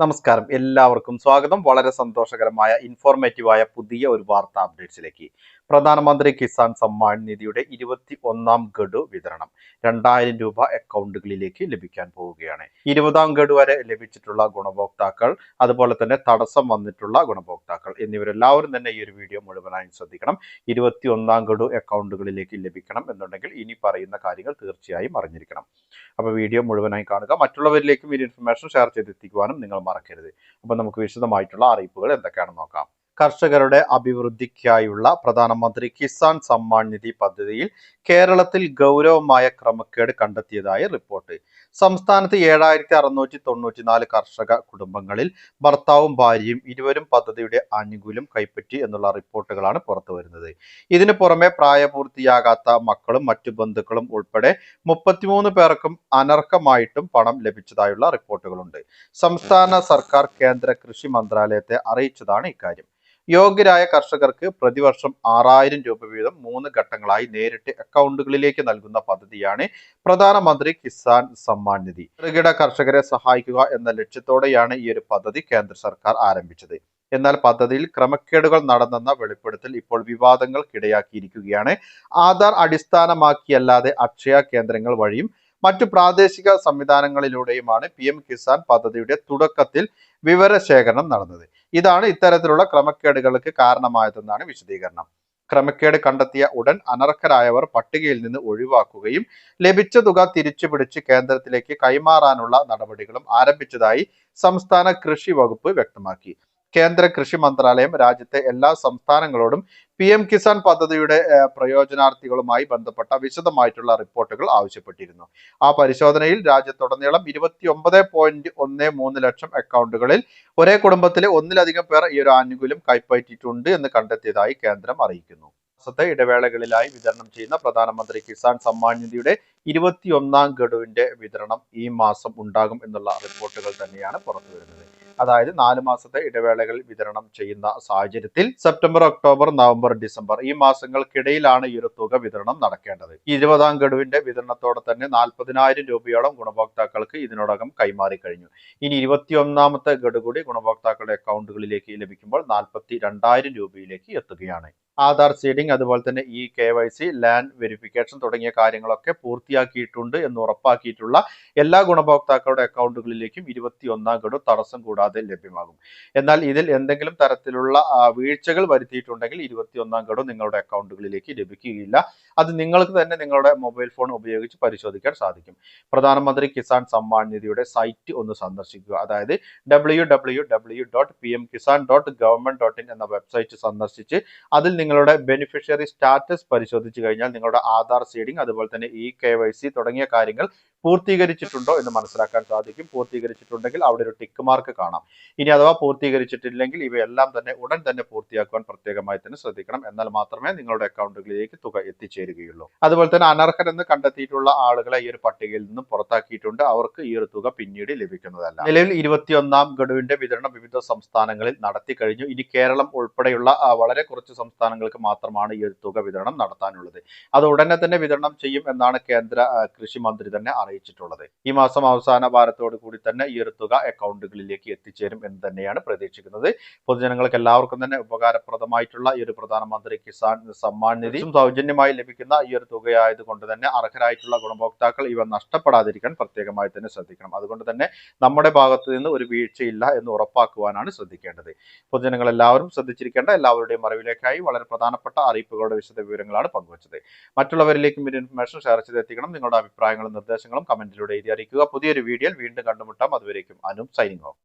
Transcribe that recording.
നമസ്കാരം. എല്ലാവർക്കും സ്വാഗതം. വളരെ സന്തോഷകരമായ ഇൻഫോർമേറ്റീവായ പുതിയ ഒരു വാർത്താ അപ്ഡേറ്റ്സിലേക്ക് പ്രധാനമന്ത്രി കിസാൻ സമ്മാൻ നിധിയുടെ ഇരുപത്തി ഒന്നാം ഗഡു വിതരണം രണ്ടായിരം രൂപ അക്കൗണ്ടുകളിലേക്ക് ലഭിക്കാൻ പോവുകയാണ്. ഇരുപതാം ഗഡു വരെ ലഭിച്ചിട്ടുള്ള ഗുണഭോക്താക്കൾ അതുപോലെ തന്നെ തടസ്സം വന്നിട്ടുള്ള ഗുണഭോക്താക്കൾ എന്നിവരെല്ലാവരും തന്നെ ഈ ഒരു വീഡിയോ മുഴുവനായും ശ്രദ്ധിക്കണം. ഇരുപത്തി ഒന്നാം ഗഡു അക്കൗണ്ടുകളിലേക്ക് ലഭിക്കണം എന്നുണ്ടെങ്കിൽ ഇനി പറയുന്ന കാര്യങ്ങൾ തീർച്ചയായും അറിഞ്ഞിരിക്കണം. അപ്പോൾ വീഡിയോ മുഴുവനായി കാണുക. മറ്റുള്ളവരിലേക്കും ഈ ഇൻഫർമേഷൻ ഷെയർ ചെയ്തെത്തിക്കുവാനും നിങ്ങൾ മറക്കരുത്. അപ്പോൾ നമുക്ക് വിശദമായിട്ടുള്ള അറിയിപ്പുകൾ എന്തൊക്കെയാണെന്ന് നോക്കാം. കർഷകരുടെ അഭിവൃദ്ധിക്കായുള്ള പ്രധാനമന്ത്രി കിസാൻ സമ്മാൻ നിധി പദ്ധതിയിൽ കേരളത്തിൽ ഗൗരവമായ ക്രമക്കേട് കണ്ടെത്തിയതായി റിപ്പോർട്ട്. സംസ്ഥാനത്ത് ഏഴായിരത്തി അറുന്നൂറ്റി തൊണ്ണൂറ്റിനാല് കർഷക കുടുംബങ്ങളിൽ ഭർത്താവും ഭാര്യയും ഇരുവരും പദ്ധതിയുടെ ആനുകൂല്യം കൈപ്പറ്റി എന്നുള്ള റിപ്പോർട്ടുകളാണ് പുറത്തു വരുന്നത്. ഇതിനു പുറമെ പ്രായപൂർത്തിയാകാത്ത മക്കളും മറ്റു ബന്ധുക്കളും ഉൾപ്പെടെ മുപ്പത്തിമൂന്ന് പേർക്കും അനർഹമായിട്ടും പണം ലഭിച്ചതായുള്ള റിപ്പോർട്ടുകളുണ്ട്. സംസ്ഥാന സർക്കാർ കേന്ദ്ര കൃഷി മന്ത്രാലയത്തെ അറിയിച്ചതാണ് ഇക്കാര്യം. യോഗ്യരായ കർഷകർക്ക് പ്രതിവർഷം ആറായിരം രൂപ വീതം മൂന്ന് ഘട്ടങ്ങളായി നേരിട്ട് അക്കൗണ്ടുകളിലേക്ക് നൽകുന്ന പദ്ധതിയാണ് പ്രധാനമന്ത്രി കിസാൻ സമ്മാൻ നിധി. ചെറുകിട കർഷകരെ സഹായിക്കുക എന്ന ലക്ഷ്യത്തോടെയാണ് ഈ ഒരു പദ്ധതി കേന്ദ്ര സർക്കാർ ആരംഭിച്ചത്. എന്നാൽ പദ്ധതിയിൽ ക്രമക്കേടുകൾ നടന്നെന്ന വെളിപ്പെടുത്തൽ ഇപ്പോൾ വിവാദങ്ങൾക്കിടയാക്കിയിരിക്കുകയാണ്. ആധാർ അടിസ്ഥാനമാക്കിയല്ലാതെ അക്ഷയ കേന്ദ്രങ്ങൾ വഴിയും മറ്റു പ്രാദേശിക സംവിധാനങ്ങളിലൂടെയുമാണ് പി കിസാൻ പദ്ധതിയുടെ തുടക്കത്തിൽ വിവരശേഖരണം നടന്നത്. ഇതാണ് ഇത്തരത്തിലുള്ള ക്രമക്കേടുകൾക്ക് കാരണമായതെന്നാണ് വിശദീകരണം. ക്രമക്കേട് കണ്ടെത്തിയ ഉടൻ അനർഹരായവർ പട്ടികയിൽ നിന്ന് ഒഴിവാക്കുകയും ലഭിച്ച തുക തിരിച്ചുപിടിച്ച് കേന്ദ്രത്തിലേക്ക് കൈമാറാനുള്ള നടപടികളും ആരംഭിച്ചതായി സംസ്ഥാന കൃഷി വകുപ്പ് വ്യക്തമാക്കി. കേന്ദ്ര കൃഷി മന്ത്രാലയം രാജ്യത്തെ എല്ലാ സംസ്ഥാനങ്ങളോടും പി എം കിസാൻ പദ്ധതിയുടെ പ്രയോജനാർത്ഥികളുമായി ബന്ധപ്പെട്ട വിശദമായിട്ടുള്ള റിപ്പോർട്ടുകൾ ആവശ്യപ്പെട്ടിരുന്നു. ആ പരിശോധനയിൽ രാജ്യത്തുടനീളം ഇരുപത്തി ഒമ്പത് പോയിന്റ് ഒന്ന് മൂന്ന് ലക്ഷം അക്കൗണ്ടുകളിൽ ഒരേ കുടുംബത്തിലെ ഒന്നിലധികം പേർ ഈ ഒരു ആനുകൂല്യം കൈപ്പറ്റിയിട്ടുണ്ട് എന്ന് കണ്ടെത്തിയതായി കേന്ദ്രം അറിയിക്കുന്നു. മാസത്തെ ഇടവേളകളിലായി വിതരണം ചെയ്യുന്ന പ്രധാനമന്ത്രി കിസാൻ സമ്മാൻ നിധിയുടെ ഇരുപത്തിയൊന്നാം ഗഡുവിന്റെ വിതരണം ഈ മാസം ഉണ്ടാകും എന്നുള്ള റിപ്പോർട്ടുകൾ തന്നെയാണ് പുറത്തു വരുന്നത് അതായത് നാല് മാസത്തെ ഇടവേളകളിൽ വിതരണം ചെയ്യുന്ന സാഹചര്യത്തിൽ സെപ്റ്റംബർ ഒക്ടോബർ നവംബർ ഡിസംബർ ഈ മാസങ്ങൾക്കിടയിലാണ് ഈ ഒരു തുക വിതരണം നടക്കേണ്ടത്. ഇരുപതാം ഗഡുവിന്റെ വിതരണത്തോടെ തന്നെ നാൽപ്പതിനായിരം രൂപയോളം ഗുണഭോക്താക്കൾക്ക് ഇതിനോടകം കൈമാറി കഴിഞ്ഞു. ഇനി ഇരുപത്തിയൊന്നാമത്തെ ഗഡു കൂടി ഗുണഭോക്താക്കളുടെ അക്കൗണ്ടുകളിലേക്ക് ലഭിക്കുമ്പോൾ നാൽപ്പത്തി രണ്ടായിരം രൂപയിലേക്ക് എത്തുകയാണ്. ആധാർ സീഡിംഗ് അതുപോലെ തന്നെ E K Y C land verification തുടങ്ങിയ കാര്യങ്ങളൊക്കെ പൂർത്തിയാക്കിയിട്ടുണ്ട് എന്ന് ഉറപ്പാക്കിയിട്ടുള്ള എല്ലാ ഗുണഭോക്താക്കളുടെ അക്കൗണ്ടുകളിലേക്കും ഇരുപത്തി ഒന്നാം ഗഡു തടസ്സം കൂടാതെ ലഭ്യമാകും. എന്നാൽ ഇതിൽ എന്തെങ്കിലും തരത്തിലുള്ള വീഴ്ചകൾ വരുത്തിയിട്ടുണ്ടെങ്കിൽ ഇരുപത്തി ഒന്നാം ഗഡു നിങ്ങളുടെ അക്കൗണ്ടുകളിലേക്ക് ലഭിക്കുകയില്ല. അത് നിങ്ങൾക്ക് തന്നെ നിങ്ങളുടെ മൊബൈൽ ഫോൺ ഉപയോഗിച്ച് പരിശോധിക്കാൻ സാധിക്കും. പ്രധാനമന്ത്രി കിസാൻ സമ്മാൻ നിധിയുടെ സൈറ്റ് ഒന്ന് സന്ദർശിക്കുക. അതായത് W W W dot P M Kisan dot government dot in എന്ന വെബ്സൈറ്റ് സന്ദർശിച്ച് അതിൽ നിങ്ങളുടെ ബെനിഫിഷ്യറി സ്റ്റാറ്റസ് പരിശോധിച്ചു കഴിഞ്ഞാൽ നിങ്ങളുടെ ആധാർ സീഡിംഗ് അതുപോലെ തന്നെ ഇ കെ വൈ സി തുടങ്ങിയ കാര്യങ്ങൾ പൂർത്തീകരിച്ചിട്ടുണ്ടോ എന്ന് മനസ്സിലാക്കാൻ സാധിക്കും. പൂർത്തീകരിച്ചിട്ടുണ്ടെങ്കിൽ അവിടെ ഒരു ടിക്ക് മാർക്ക് കാണാം. ഇനി അഥവാ പൂർത്തീകരിച്ചിട്ടില്ലെങ്കിൽ ഇവയെല്ലാം തന്നെ ഉടൻ തന്നെ പൂർത്തിയാക്കുവാൻ പ്രത്യേകമായി തന്നെ ശ്രദ്ധിക്കണം. എന്നാൽ മാത്രമേ നിങ്ങളുടെ അക്കൗണ്ടുകളിലേക്ക് തുക എത്തിച്ചേരുകയുള്ളൂ. അതുപോലെ തന്നെ അനർഹരെന്ന് കണ്ടെത്തിയിട്ടുള്ള ആളുകളെ ഈ ഒരു പട്ടികയിൽ നിന്നും പുറത്താക്കിയിട്ടുണ്ട്. അവർക്ക് ഈ ഒരു തുക പിന്നീട് ലഭിക്കുന്നതല്ല. നിലവിൽ ഇരുപത്തിയൊന്നാം ഗഡുവിന്റെ വിതരണം വിവിധ സംസ്ഥാനങ്ങളിൽ നടത്തി കഴിഞ്ഞു. ഇനി കേരളം ഉൾപ്പെടെയുള്ള വളരെ കുറച്ച് സംസ്ഥാനങ്ങൾക്ക് മാത്രമാണ് ഈ ഒരു തുക വിതരണം നടത്താനുള്ളത്. അത് ഉടനെ തന്നെ വിതരണം ചെയ്യും എന്നാണ് കേന്ദ്ര കൃഷി മന്ത്രി തന്നെ അറിയിച്ചിട്ടുള്ളത്. ഈ മാസം അവസാന വാരത്തോടു കൂടി തന്നെ ഈ ഒരു തുക അക്കൗണ്ടുകളിലേക്ക് എത്തിച്ചേരും എന്ന് തന്നെയാണ് പ്രതീക്ഷിക്കുന്നത്. പൊതുജനങ്ങൾക്ക് എല്ലാവർക്കും തന്നെ ഉപകാരപ്രദമായിട്ടുള്ള ഈ ഒരു പ്രധാനമന്ത്രി കിസാൻ സമ്മാൻ നിധി സൗജന്യമായി ലഭിക്കുന്ന ഈ ഒരു തുകയായതുകൊണ്ട് തന്നെ അർഹരായിട്ടുള്ള ഗുണഭോക്താക്കൾ ഇവ നഷ്ടപ്പെടാതിരിക്കാൻ പ്രത്യേകമായി തന്നെ ശ്രദ്ധിക്കണം. അതുകൊണ്ട് തന്നെ നമ്മുടെ ഭാഗത്ത് നിന്ന് ഒരു വീഴ്ചയില്ല എന്ന് ഉറപ്പാക്കുവാനാണ് ശ്രദ്ധിക്കേണ്ടത്. പൊതുജനങ്ങൾ എല്ലാവരും ശ്രദ്ധിച്ചിരിക്കേണ്ട എല്ലാവരുടെയും അറിവിലേക്കായി വളരെ പ്രധാനപ്പെട്ട അറിയിപ്പുകളുടെ വിശദ വിവരങ്ങളാണ് പങ്കുവച്ചത്. മറ്റുള്ളവരിലേക്കും ഇൻഫർമേഷൻ ഷെയർ ചെയ്തെത്തിക്കണം. നിങ്ങളുടെ അഭിപ്രായങ്ങളും നിർദ്ദേശങ്ങളും കമന്റിലൂടെ എഴുതി അറിയിക്കുക. പുതിയൊരു വീഡിയോയിൽ വീണ്ടും കണ്ടുമുട്ടാം. അതുവരേക്കും അനും സൈനിങ് ഓഫ്.